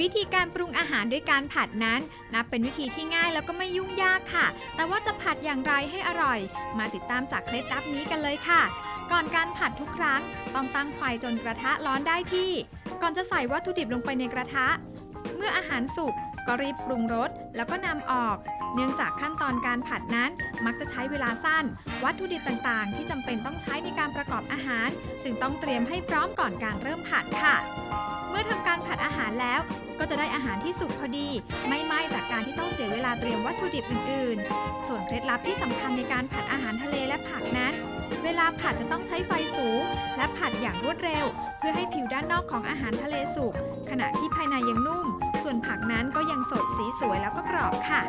วิธีการปรุงอาหารด้วยการผัดนั้น นับเป็นวิธีที่ง่ายแล้วก็ไม่ยุ่งยากค่ะ แต่ว่าจะผัดอย่างไรให้อร่อย มาติดตามจากเคล็ดลับนี้กันเลยค่ะ ก่อนการผัดทุกครั้ง ต้องตั้งไฟจนกระทะร้อนได้ที่ ก่อนจะใส่วัตถุดิบลงไปในกระทะ เมื่ออาหารสุกก็รีบปรุงรสแล้วก็นำออก เนื่องจากขั้นตอนการผัดนั้นมักจะใช้เวลาสั้น วัตถุดิบต่างๆ ที่จำเป็นต้องใช้ในการประกอบอาหาร จึงต้องเตรียมให้พร้อมก่อนการเริ่มผัดค่ะ เมื่อทำการผัดอาหารแล้ว จะได้อาหารที่สุกพอดี ไม่ไหม้จากการที่ต้องเสียเวลาเตรียมวัตถุดิบอื่นๆ ส่วนเคล็ดลับที่สำคัญในการผัดอาหารทะเลและผักนั้น เวลาผัดจะต้องใช้ไฟสูง และผัดอย่างรวดเร็ว เพื่อให้ผิวด้านนอกของอาหารทะเลสุก ขณะที่ภายในยังนุ่ม ส่วนผักนั้นก็ยังสดสีสวยแล้วก็กรอบค่ะ